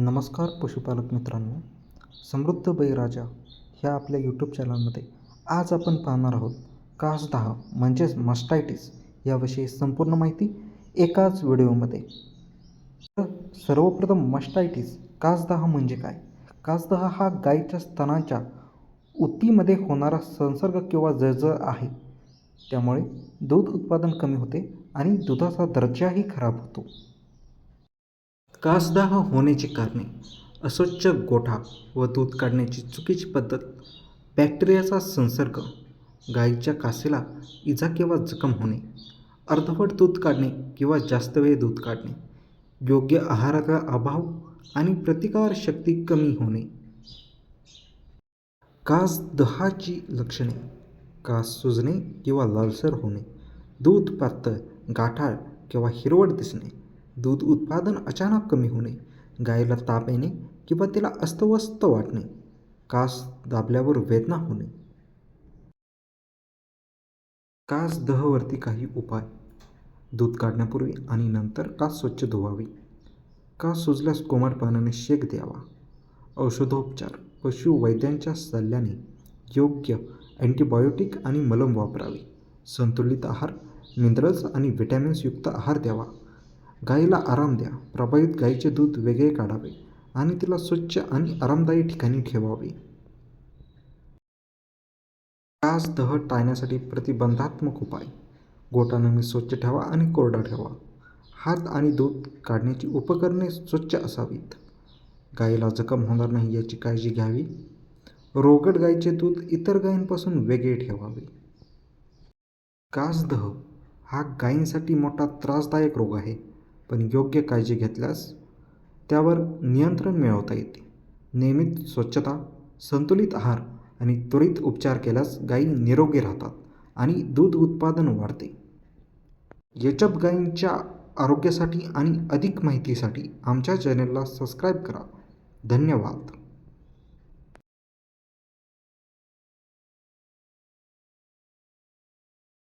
नमस्कार पशुपालक मित्रांनो समृद्ध बळीराजा ह्या आपल्या यूट्यूब चॅनलमध्ये आज आपण पाहणार आहोत कास दहा म्हणजेच मस्टायटिस याविषयी संपूर्ण माहिती एकाच व्हिडिओमध्ये. तर सर्वप्रथम मस्टायटिस कासदाह म्हणजे काय? कासदाह हा गायीच्या स्तनाच्या उतीमध्ये होणारा संसर्ग किंवा जळजळ आहे. त्यामुळे दूध उत्पादन कमी होते आणि दुधाचा दर्जाही खराब होतो. कासदाह होण्याची कारणे अस्वच्छ गोठा व दूध काढण्याची चुकीची पद्धत बॅक्टेरियाचा संसर्ग गायीच्या कासेला इजा किंवा जखम होणे अर्धवट दूध काढणे किंवा जास्त वेळ दूध काढणे योग्य आहाराचा अभाव आणि प्रतिकारशक्ती कमी होणे. कास दहाची लक्षणे कास सुजणे किंवा लालसर होणे दूध पातळ गाठाळ किंवा हिरवट दिसणे दूध उत्पादन अचानक कमी होणे गायीला ताप येणे किंवा तिला अस्वस्थ वाटणे कास दाबल्यावर वेदना होणे. कास दहवरती काही उपाय. दूध काढण्यापूर्वी आणि नंतर कास स्वच्छ धुवावी. कास सुजल्यास कोमट पाण्याने शेक द्यावा. औषधोपचार पशुवैद्यांच्या सल्ल्याने योग्य अँटीबायोटिक आणि मलम वापरावे. संतुलित आहार मिनरल्स आणि व्हिटॅमिन्सयुक्त आहार द्यावा. गायीला आराम द्या. प्रभावित गायीचे दूध वेगळे काढावे आणि तिला स्वच्छ आणि आरामदायी ठिकाणी ठेवावे. कास दह टाळण्यासाठी प्रतिबंधात्मक उपाय. गोठा नेहमी स्वच्छ ठेवा आणि कोरडा ठेवा. हात आणि दूध काढण्याची उपकरणे स्वच्छ असावीत. गायीला जखम होणार नाही याची काळजी घ्यावी. रोगट गाईचे दूध इतर गायींपासून वेगळे ठेवावे. कासदह हा गायींसाठी मोठा त्रासदायक रोग आहे. पण योग्य काळजी घेतल्यास त्यावर नियंत्रण मिळवता येते. नियमित स्वच्छता संतुलित आहार आणि त्वरित उपचार केल्यास गायी निरोगी राहतात आणि दूध उत्पादन वाढते. याच्याप गायींच्या आरोग्यासाठी आणि अधिक माहितीसाठी आमच्या चॅनलला सबस्क्राईब करा. धन्यवाद.